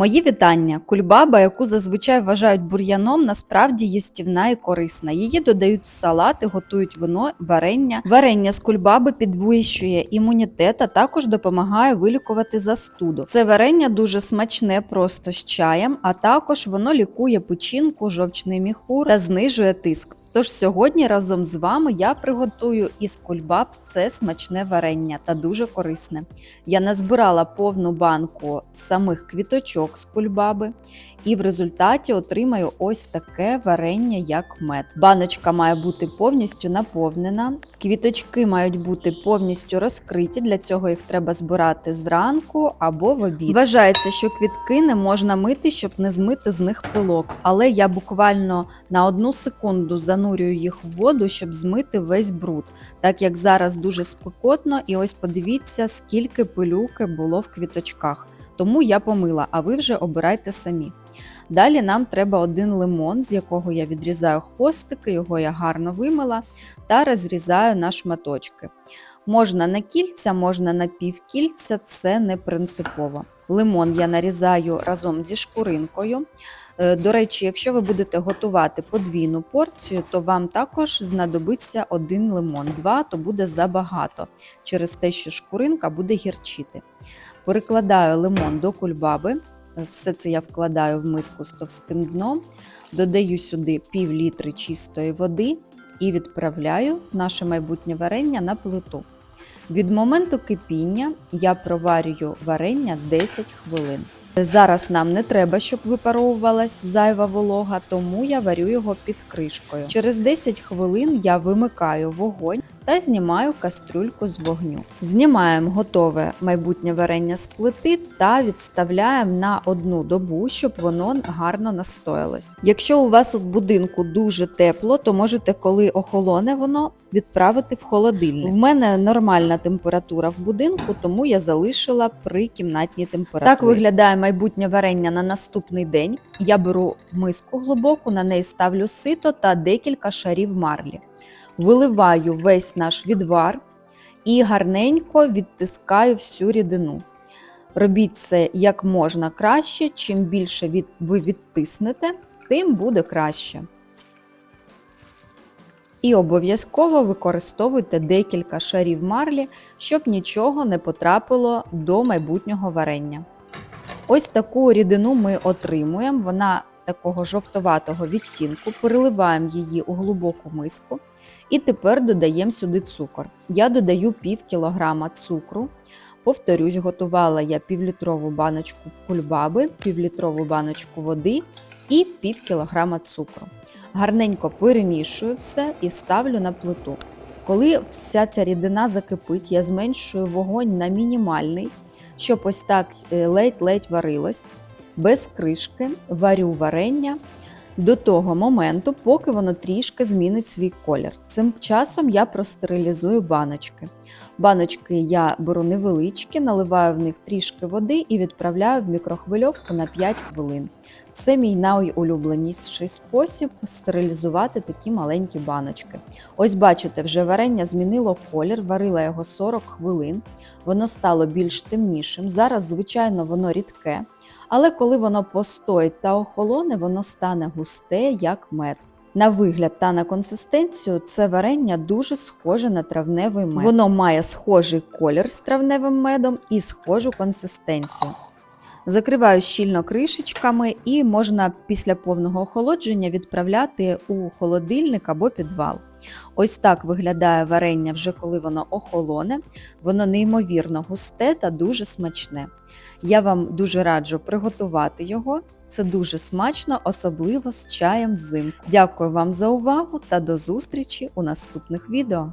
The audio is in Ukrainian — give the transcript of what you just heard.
Мої вітання. Кульбаба, яку зазвичай вважають бур'яном, насправді їстівна і корисна. Її додають в салати, готують вино, варення. Варення з кульбаби підвищує імунітет, а також допомагає вилікувати застуду. Це варення дуже смачне просто з чаєм, а також воно лікує печінку, жовчний міхур та знижує тиск. Тож сьогодні разом з вами я приготую із кульбаб це смачне варення та дуже корисне. Я назбирала повну банку самих квіточок з кульбаби і в результаті отримаю ось таке варення, як мед. Баночка має бути повністю наповнена, квіточки мають бути повністю розкриті. Для цього їх треба збирати зранку або в обід. Вважається, що квітки не можна мити, щоб не змити з них пилок, але я буквально на одну секунду занурюю їх в воду, щоб змити весь бруд, так як зараз дуже спекотно, і ось подивіться, скільки пилюки було в квіточках. Тому я помила, а ви вже обирайте самі. Далі нам треба один лимон, з якого я відрізаю хвостики, його я гарно вимила та розрізаю на шматочки. Можна на кільця, можна на півкільця, це не принципово. Лимон я нарізаю разом зі шкуринкою. Е, До речі, якщо ви будете готувати подвійну порцію, то вам також знадобиться один лимон, два то буде забагато, через те, що шкуринка буде гірчити. Перекладаю лимон до кульбаби, все це я вкладаю в миску з товстим дном, додаю сюди пів літри чистої води і відправляю наше майбутнє варення на плиту. Від моменту кипіння я проварюю варення 10 хвилин. Зараз нам не треба, щоб випаровувалась зайва волога, тому я варю його під кришкою. Через 10 хвилин я вимикаю вогонь та знімаю кастрюльку з вогню. Знімаємо готове майбутнє варення з плити та відставляємо на одну добу, щоб воно гарно настоялось. Якщо у вас у будинку дуже тепло, то можете, коли охолоне воно, відправити в холодильник. В мене нормальна температура в будинку, тому я залишила при кімнатній температурі. Так виглядає майбутнє варення на наступний день. Я беру миску глибоку, на неї ставлю сито та декілька шарів марлі. Виливаю весь наш відвар і гарненько відтискаю всю рідину. Робіть це як можна краще. Чим більше від, ви відтиснете, тим буде краще. І обов'язково використовуйте декілька шарів марлі, щоб нічого не потрапило до майбутнього варення. Ось таку рідину ми отримуємо. Вона такого жовтоватого відтінку, переливаємо її у глибоку миску. І тепер додаємо сюди цукор. Я додаю пів кілограма цукру. Повторюсь, готувала я півлітрову баночку кульбаби, півлітрову баночку води і пів кілограма цукру. Гарненько перемішую все і ставлю на плиту. Коли вся ця рідина закипить, я зменшую вогонь на мінімальний, щоб ось так е, ледь-ледь варилось. Без кришки варю варення до того моменту, поки воно трішки змінить свій колір. Цим часом я простерилізую баночки. Баночки я беру невеличкі, наливаю в них трішки води і відправляю в мікрохвильовку на 5 хвилин. Це мій найулюбленіший спосіб стерилізувати такі маленькі баночки. Ось бачите, вже варення змінило колір, варила його 40 хвилин, воно стало більш темнішим. Зараз, звичайно, воно рідке, але коли воно постоїть та охолоне, воно стане густе, як мед. На вигляд та на консистенцію це варення дуже схоже на травневий мед. Воно має схожий колір з травневим медом і схожу консистенцію. Закриваю щільно кришечками і можна після повного охолодження відправляти у холодильник або підвал. Ось так виглядає варення вже коли воно охолоне, воно неймовірно густе та дуже смачне. Я вам дуже раджу приготувати його. Це дуже смачно, особливо з чаєм взимку. Дякую вам за увагу та до зустрічі у наступних відео.